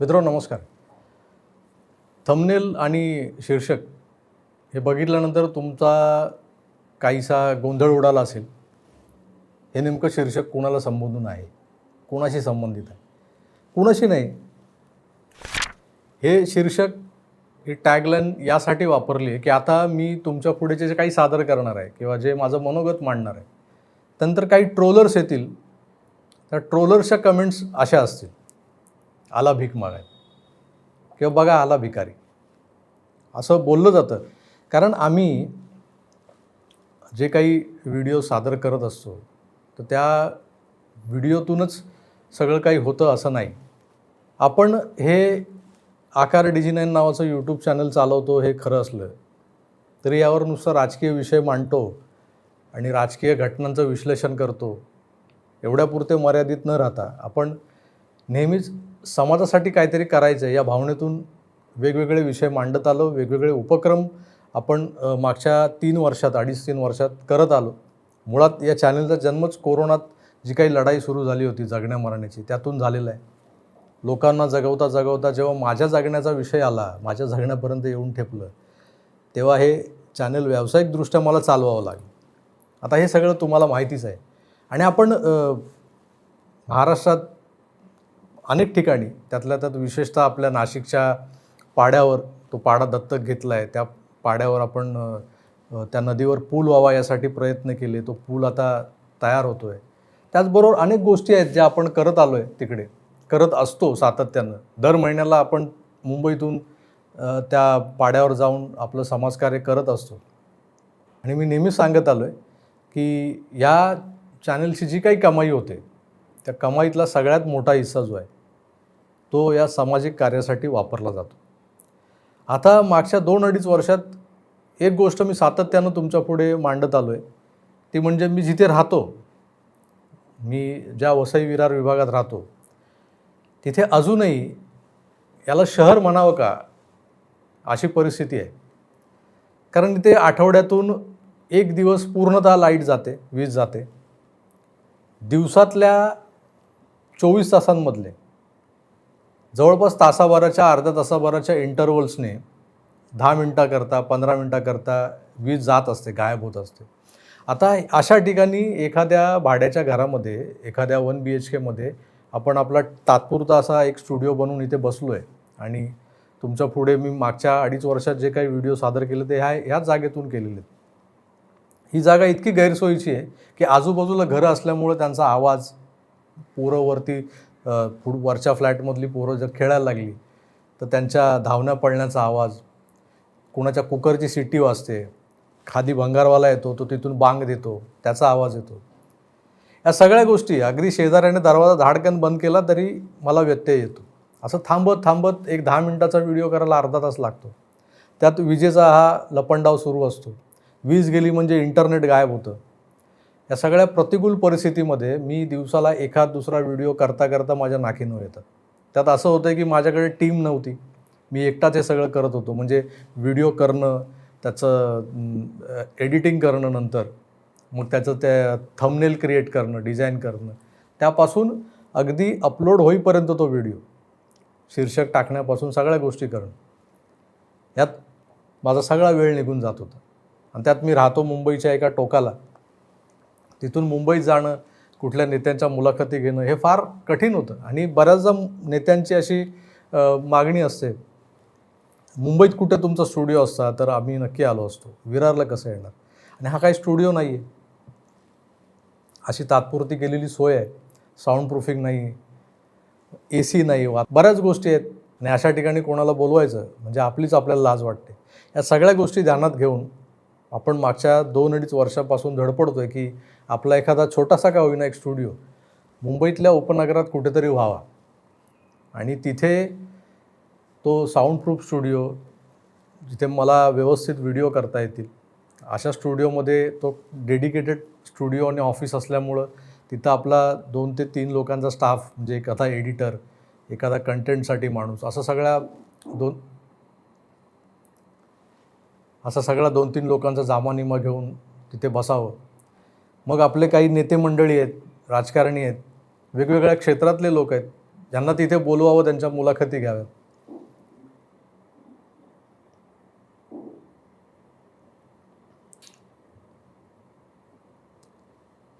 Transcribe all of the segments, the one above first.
मित्रांनो नमस्कार. थमनेल आणि शीर्षक हे बघितल्यानंतर तुमचा काहीसा गोंधळ उडाला असेल. हे नेमकं शीर्षक कोणाला संबोधून आहे? कोणाशी संबंधित आहे? कोणाशी नाही. हे शीर्षक ही टॅगलाईन यासाठी वापरली की आता मी तुमच्यापुढे जे काही सादर करणार आहे किंवा जे माझं मनोगत मांडणार आहे त्यानंतर काही ट्रोलर्स येतील. त्या ट्रोलर्सच्या कमेंट्स अशा असतील. आला भीक मागाय किंवा बघा आला भिकारी. असं बोललं जातं. कारण आम्ही जे काही व्हिडिओ सादर करत असतो तर त्या व्हिडिओतूनच सगळं काही होतं असं नाही. आपण हे आकार डिजिनाईन नावाचं यूट्यूब चॅनल चालवतो हे खरं असलं तरी यावर नुसतं राजकीय विषय मांडतो आणि राजकीय घटनांचं विश्लेषण करतो. एवढ्यापुरते मर्यादित न राहता आपण नेहमीच समाजासाठी काहीतरी करायचं आहे या भावनेतून वेगवेगळे विषय मांडत आलो वेगवेगळे उपक्रम आपण मागच्या तीन वर्षात अडीच तीन वर्षात करत आलो. मुळात या चॅनलचा जन्मच कोरोनात जी काही लढाई सुरू झाली होती जगण्या मरण्याची त्यातून झालेला आहे. लोकांना जगवता जगवता जेव्हा माझ्या जगण्याचा विषय आला माझ्या जगण्यापर्यंत येऊन ठेपलं तेव्हा हे चॅनल व्यावसायिकदृष्ट्या मला चालवावं लागलं. आता हे सगळं तुम्हाला माहितीच आहे. आणि आपण महाराष्ट्रात अनेक ठिकाणी. त्यातल्या त्यात विशेषतः आपल्या नाशिकच्या पाड्यावर तो पाडा दत्तक घेतला आहे त्या पाड्यावर आपण त्या नदीवर पूल व्हावा यासाठी प्रयत्न केले. तो पूल आता तयार होतो आहे त्याचबरोबर अनेक गोष्टी आहेत ज्या आपण करत आलो आहे तिकडे. करत असतो सातत्यानं. दर महिन्याला आपण मुंबईतून त्या पाड्यावर जाऊन आपलं समाजकार्य करत असतो. आणि मी नेहमीच सांगत आलो आहे की या चॅनलची जी काही कमाई होते त्या कमाईतला सगळ्यात मोठा हिस्सा जो आहे तो या सामाजिक कार्यासाठी वापरला जातो. आता मागच्या दोन अडीच वर्षात एक गोष्ट मी सातत्यानं तुमच्यापुढे मांडत आलो आहे ती म्हणजे मी जिथे राहतो मी ज्या वसई विरार विभागात राहतो तिथे अजूनही याला शहर म्हणावं का अशी परिस्थिती आहे. कारण तिथे आठवड्यातून एक दिवस पूर्णतः लाइट जाते वीज जाते. दिवसातल्या चोवीस तासांमधले जवळपास तासाभराच्या अर्ध्या तासाभराच्या इंटरवल्सने दहा मिनटाकरता पंधरा मिनटाकरता वीज जात असते गायब होत असते. आता अशा ठिकाणी एखाद्या भाड्याच्या घरामध्ये एखाद्या वन बी एच केमध्ये आपण आपला तात्पुरता असा एक स्टुडिओ बनवून इथे बसलो आहे आणि तुमच्यापुढे मी मागच्या अडीच वर्षात जे काही व्हिडिओ सादर केले ते ह्या ह्याच जागेतून केलेले आहेत. ही जागा इतकी गैरसोयीची आहे की आजूबाजूला घरं असल्यामुळं त्यांचा आवाज पोरं पुढ वरच्या फ्लॅटमधली पोरं जर खेळायला लागली तर त्यांच्या धावण्या पडण्याचा आवाज कुणाच्या कुकरची सिटी वाजते खादी भंगारवाला येतो तो तिथून बांग देतो त्याचा आवाज येतो. या सगळ्या गोष्टी अगदी शेजाऱ्याने दरवाजा धाडकन बंद केला तरी मला व्यत्यय येतो. असं थांबत थांबत एक दहा मिनटाचा व्हिडिओ करायला अर्धा तास लागतो. त्यात विजेचा हा लपंडाव सुरू असतो. वीज गेली म्हणजे इंटरनेट गायब होतं. या सगळ्या प्रतिकूल परिस्थितीमध्ये मी दिवसाला एखाद दुसरा व्हिडिओ करता करता माझ्या नाकीनवर येतात त्यात असं होतं की माझ्याकडे टीम नव्हती. मी एकटाच हे सगळं करत होतो. म्हणजे व्हिडिओ करणं त्याचं एडिटिंग करणं नंतर मग त्याचं त्या थंबनेल क्रिएट करणं डिझाईन करणं त्यापासून अगदी अपलोड होईपर्यंत तो व्हिडिओ शीर्षक टाकण्यापासून सगळ्या गोष्टी करणं यात माझा सगळा वेळ निघून जात होता. आणि त्यात मी राहतो मुंबईच्या एका टोकाला. तिथून मुंबईत जाणं कुठल्या नेत्यांच्या मुलाखती घेणं हे फार कठीण होतं. आणि बऱ्याचदा नेत्यांची अशी मागणी असते मुंबईत कुठे तुमचा स्टुडिओ असता तर आम्ही नक्की आलो असतो. विरारला कसं येणार? आणि हा काही स्टुडिओ नाही आहे अशी तात्पुरती केलेली सोय आहे. साऊंड प्रूफिंग नाही ए सी नाही वा बऱ्याच गोष्टी आहेत. आणि अशा ठिकाणी कोणाला बोलवायचं म्हणजे आपलीच आपल्याला लाज वाटते. या सगळ्या गोष्टी ध्यानात घेऊन आपण मागच्या दोन अडीच वर्षापासून धडपडतो आहे की आपला एखादा छोटासा का होईना एक स्टुडिओ मुंबईतल्या उपनगरात कुठेतरी व्हावा. आणि तिथे तो साऊंड प्रूफ स्टुडिओ जिथे मला व्यवस्थित व्हिडिओ करता येतील अशा स्टुडिओमध्ये तो डेडिकेटेड स्टुडिओ आणि ऑफिस असल्यामुळं तिथं आपला दोन ते तीन लोकांचा स्टाफ म्हणजे एखादा एडिटर एखादा कंटेंटसाठी माणूस असं सगळ्या दोन असा सगळा दोन तीन लोकांचा जामानिमा घेऊन तिथे बसावं. मग आपले काही नेते मंडळी आहेत राजकारणी आहेत वेगवेगळ्या क्षेत्रातले लोक आहेत ज्यांना तिथे बोलवावं त्यांच्या मुलाखती घ्याव्यात.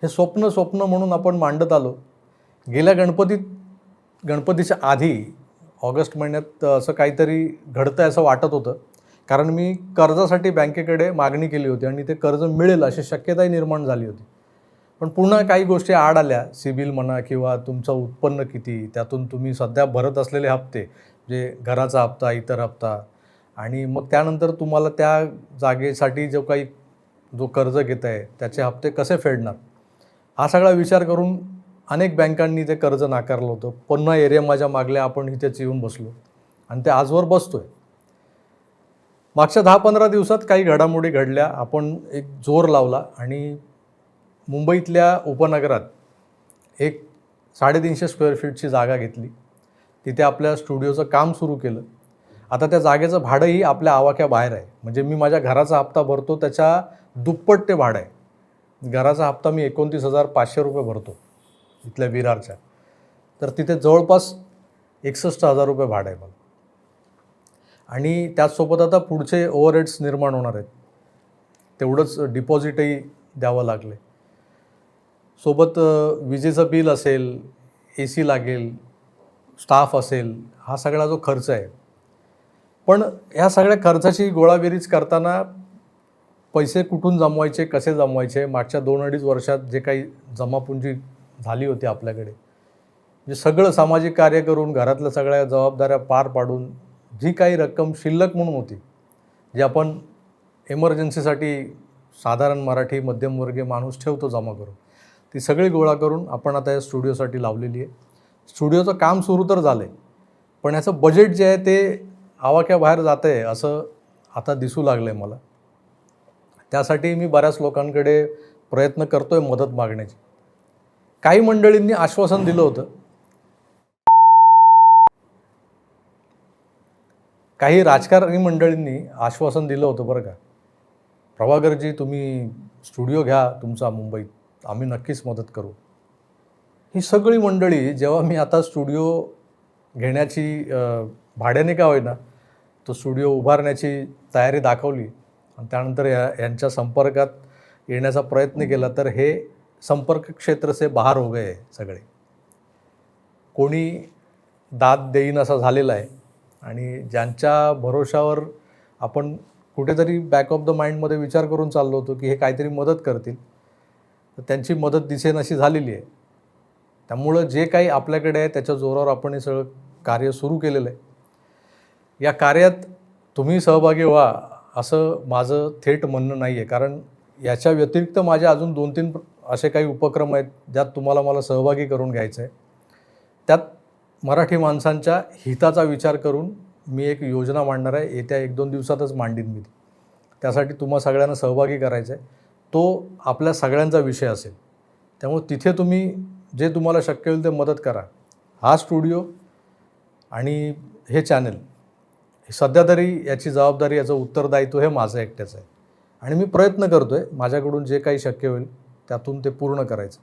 हे स्वप्न स्वप्न म्हणून आपण मांडत आलो. गेल्या गणपतीत गणपतीच्या आधी ऑगस्ट महिन्यात असं काहीतरी घडतंय असं वाटत होतं. कारण मी कर्जासाठी बँकेकडे मागणी केली होती आणि ते कर्ज मिळेल अशी शक्यताही निर्माण झाली होती. पण पुन्हा काही गोष्टी आड आल्या. सिबिल म्हणा किंवा तुमचं उत्पन्न किती त्यातून तुम्ही सध्या भरत असलेले हप्ते जे घराचा हप्ता इतर हप्ता. आणि मग त्यानंतर तुम्हाला त्या जागेसाठी जो काही जो कर्ज घेत आहे त्याचे हप्ते कसे फेडणार? हा सगळा विचार करून अनेक बँकांनी ते कर्ज नाकारलं होतं. पुन्हा एरिया माझ्या मागल्या आपण इथेच येऊन बसलो. आणि ते आजवर बसतो आहे मागच्या दहा पंधरा दिवसात काही घडामोडी घडल्या. आपण एक जोर लावला आणि मुंबईतल्या उपनगरात एक साडेतीनशे स्क्वेअर फीटची जागा घेतली. तिथे आपल्या स्टुडिओचं काम सुरू केलं. आता त्या जागेचं भाडंही आपल्या आवाक्याबाहेर आहे. म्हणजे मी माझ्या घराचा हप्ता भरतो त्याच्या दुप्पट ते भाडं आहे. घराचा हप्ता मी एकोणतीस हजार पाचशे रुपये भरतो इथल्या विरारच्या. तर तिथे जवळपास एकसष्ट हजार रुपये भाडं आहे मला. आणि त्याचसोबत आता पुढचे ओव्हरहेड्स निर्माण होणार आहेत. तेवढंच डिपॉझिटही द्यावं लागले सोबत विजेचं बिल असेल ए सी लागेल स्टाफ असेल हा सगळा जो खर्च आहे. पण ह्या सगळ्या खर्चाची गोळाबेरीज करताना पैसे कुठून जमवायचे कसे जमवायचे? मागच्या दोन अडीच वर्षात जे काही जमापुंजी झाली होती आपल्याकडे जे सगळं सामाजिक कार्य करून घरातल्या सगळ्या जबाबदाऱ्या पार पाडून जी काही रक्कम शिल्लक म्हणून होती जी आपण एमर्जन्सीसाठी साधारण मराठी मध्यमवर्गीय माणूस ठेवतो जमा करून ती सगळी गोळा करून आपण आता या स्टुडिओसाठी लावलेली आहे. स्टुडिओचं काम सुरू तर झालं आहे पण ह्याचं बजेट जे आहे ते आवाक्याबाहेर जात आहे असं आता दिसू लागलं आहे मला. त्यासाठी मी बऱ्याच लोकांकडे प्रयत्न करतो आहे मदत मागण्याची. काही मंडळींनी आश्वासन दिलं होतं. काही राजकारणी मंडळींनी आश्वासन दिलं होतं बरं का. प्रभाकरजी तुम्ही स्टुडिओ घ्या तुमचा मुंबईत. आम्ही नक्कीच मदत करू. ही सगळी मंडळी जेव्हा मी आता स्टुडिओ घेण्याची भाड्याने का होईना तो स्टुडिओ उभारण्याची तयारी दाखवली आणि त्यानंतर या यांच्या संपर्कात येण्याचा प्रयत्न केला तर हे संपर्क क्षेत्र से बाहेर हो गए सगळे. कोणी दाद देईन असा झालेला आहे आणि ज्यांच्या भरोशावर आपण कुठेतरी बॅक ऑफ द माइंडमध्ये विचार करून चाललो होतो की हे काहीतरी मदत करतील तर त्यांची मदत दिसेनाशी झालेली आहे. त्यामुळं जे काही आपल्याकडे आहे त्याच्या जोरावर आपण हे सगळं कार्य सुरू केलेलं आहे. या कार्यात तुम्ही सहभागी व्हा असं माझं थेट म्हणणं नाही आहे कारण याच्या व्यतिरिक्त माझे अजून दोन तीन असे काही उपक्रम आहेत ज्यात तुम्हाला मला सहभागी करून घ्यायचं आहे त्यात मराठी माणसांच्या हिताचा विचार करून मी एक योजना मांडणार आहे. येत्या एक दोन दिवसातच मांडीन मी त्यासाठी तुम्हा सगळ्यांना सहभागी करायचं आहे तो आपल्या सगळ्यांचा विषय असेल. त्यामुळे तिथे तुम्ही जे तुम्हाला शक्य होईल ते मदत करा. हा स्टुडिओ आणि हे चॅनल हे सध्या तरी याची जबाबदारी याचं उत्तरदायित्व हे माझं एकट्याचं आहे. आणि मी प्रयत्न करतो आहे माझ्याकडून जे काही शक्य होईल त्यातून ते पूर्ण करायचं.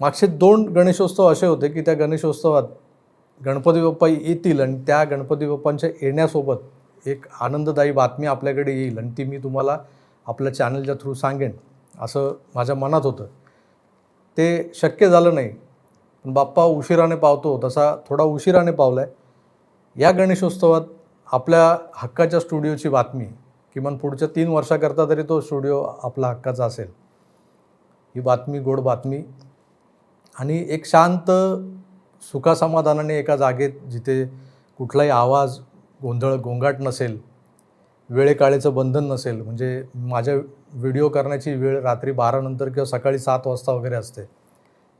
मागचे दोन गणेशोत्सव असे होते की त्या गणेशोत्सवात गणपती बाप्पा येतील आणि त्या गणपती बाप्पांच्या येण्यासोबत एक आनंददायी बातमी आपल्याकडे येईल आणि ती मी तुम्हाला आपल्या चॅनलच्या थ्रू सांगेन. असं माझ्या मनात होतं. ते शक्य झालं नाही. पण बाप्पा उशिराने पावतो. तसा थोडा उशिराने पावला आहे या गणेशोत्सवात आपल्या हक्काच्या स्टुडिओची बातमी किमान पुढच्या तीन वर्षाकरता तरी तो स्टुडिओ आपला हक्काचा असेल. ही बातमी गोड बातमी. आणि एक शांत सुखासमाधानाने एका जागेत जिथे कुठलाही आवाज गोंधळ गोंगाट नसेल वेळेकाळेचं बंधन नसेल म्हणजे माझ्या व्हिडिओ करण्याची वेळ रात्री बारानंतर किंवा सकाळी सात वाजता वगैरे असते.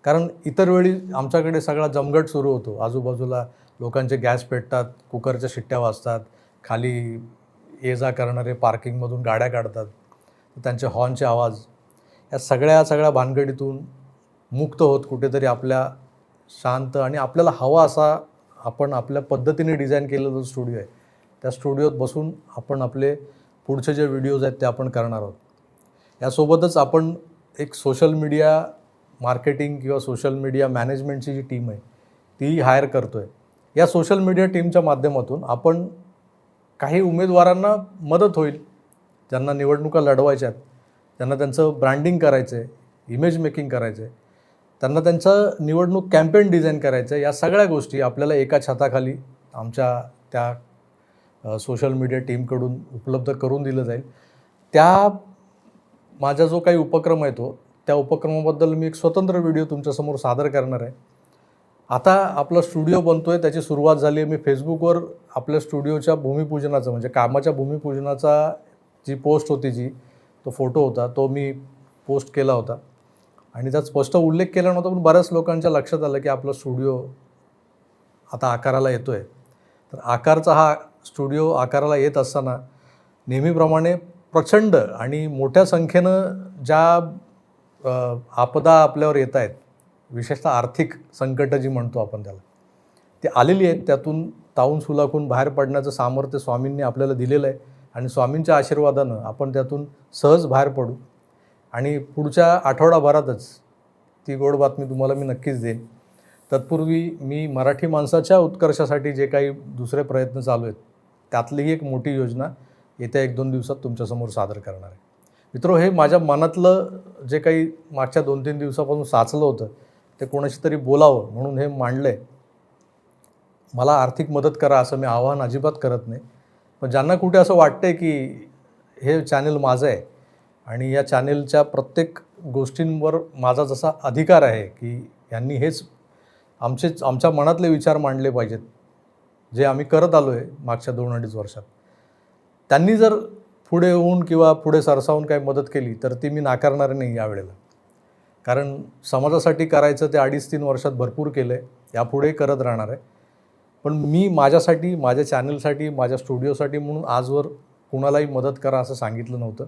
कारण इतर वेळी आमच्याकडे सगळा जमगट सुरू होतो. आजूबाजूला लोकांचे गॅस पेटतात कुकरच्या शिट्ट्या वाजतात खाली ये जा करणारे पार्किंगमधून गाड्या काढतात त्यांचे हॉर्नचे आवाज. या सगळ्या सगळ्या भानगडीतून मुक्त होत कुठेतरी आपल्या शांत आणि आपल्याला हवा असा आपण आपल्या पद्धतीने डिझाईन केलेला जो स्टुडिओ आहे त्या स्टुडिओत बसून आपण आपले पुढचे जे व्हिडिओज आहेत ते आपण करणार आहोत. यासोबतच आपण एक सोशल मीडिया मार्केटिंग किंवा सोशल मीडिया मॅनेजमेंटची जी टीम आहे ती हायर करतो आहे या सोशल मीडिया टीमच्या माध्यमातून आपण काही उमेदवारांना मदत होईल ज्यांना निवडणुका लढवायच्या आहेत त्यांना त्यांचं ब्रँडिंग करायचं आहे इमेज मेकिंग करायचं आहे त्यांना त्यांचं निवडणूक कॅम्पेन डिझाईन करायचं आहे या सगळ्या गोष्टी आपल्याला एका छताखाली आमच्या त्या सोशल मीडिया टीमकडून उपलब्ध करून दिलं जाईल. त्या माझा जो काही उपक्रम आहे तो त्या उपक्रमाबद्दल मी एक स्वतंत्र व्हिडिओ तुमच्यासमोर सादर करणार आहे. आता आपला स्टुडिओ बनतो आहे त्याची सुरुवात झाली आहे. मी फेसबुकवर आपल्या स्टुडिओच्या भूमिपूजनाचं म्हणजे कामाच्या भूमिपूजनाचा जी पोस्ट होती जी तो फोटो होता तो मी पोस्ट केला होता. आणि त्यात स्पष्ट उल्लेख केला नव्हता पण बऱ्याच लोकांच्या लक्षात आलं की आपला स्टुडिओ आता आकाराला येतो आहे तर आकारचा हा स्टुडिओ आकाराला येत असताना नेहमीप्रमाणे प्रचंड आणि मोठ्या संख्येनं ज्या आपदा आपल्यावर येत आहेत विशेषतः आर्थिक संकटं जी म्हणतो आपण त्याला ती आलेली आहेत. त्यातून ताऊन सुलाखून बाहेर पडण्याचं सामर्थ्य स्वामींनी आपल्याला दिलेलं आहे आणि स्वामींच्या आशीर्वादानं आपण त्यातून सहज बाहेर पडू. आणि पुढच्या आठवडाभरातच ती गोड बातमी तुम्हाला मी नक्कीच देईन. तत्पूर्वी मी मराठी माणसाच्या उत्कर्षासाठी जे काही दुसरे प्रयत्न चालू आहेत त्यातली एक मोठी योजना येत्या एक दोन दिवसात तुमच्यासमोर सादर करणार आहे. मित्रो हे माझ्या मनातलं जे काही मागच्या दोन तीन दिवसापासून साचलं होतं ते कोणाशी तरी बोलावं म्हणून हे मांडलं आहे मला आर्थिक मदत करा असं मी आवाहन अजिबात करत नाही. पण ज्यांना कुठे असं वाटतंय की हे चॅनेल माझं आहे आणि या चॅनेलच्या प्रत्येक गोष्टींवर माझा जसा अधिकार आहे की यांनी हेच आमचेच आमच्या मनातले विचार मांडले पाहिजेत जे आम्ही करत आलो आहे मागच्या दोन अडीच वर्षात. त्यांनी जर पुढे होऊन किंवा पुढे सरसावून काही मदत केली तर ती मी नाकारणार नाही यावेळेला कारण समाजासाठी करायचं ते अडीच तीन वर्षात भरपूर केलं आहे यापुढे करत राहणार आहे. पण मी माझ्यासाठी माझ्या चॅनलसाठी माझ्या स्टुडिओसाठी म्हणून आजवर कुणालाही मदत करा असं सांगितलं नव्हतं.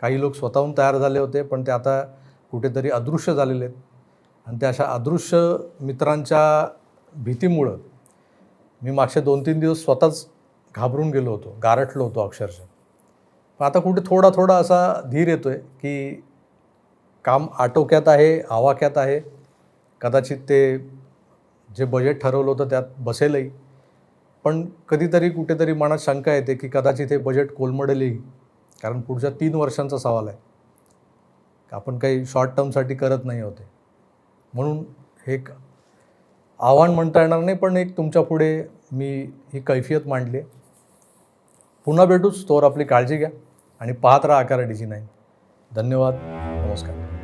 काही लोक स्वतःहून तयार झाले होते पण ते आता कुठेतरी अदृश्य झालेले आहेत. आणि त्या अशा अदृश्य मित्रांच्या भीतीमुळं मी मागचे दोन तीन दिवस स्वतःच घाबरून गेलो होतो गारठलो होतो अक्षरशः. पण आता कुठे थोडा थोडा असा धीर येतो आहे की काम आटोक्यात आहे आवाक्यात आहे. कदाचित ते जे बजेट ठरवलं होतं त्यात बसेलही. पण कधीतरी कुठेतरी मनात शंका येते की कदाचित हे बजेट कोलमडेलही. कारण पुढच्या तीन वर्षांचा सवाल आहे. आपण काही शॉर्ट टर्मसाठी करत नाही होते. म्हणून हे आव्हान म्हणता येणार नाही पण एक तुमच्यापुढे मी ही कैफियत मांडली आहे. पुन्हा भेटूच तोवर आपली काळजी घ्या आणि पाहत राहा आकार डी जी नाईन. धन्यवाद नमस्कार.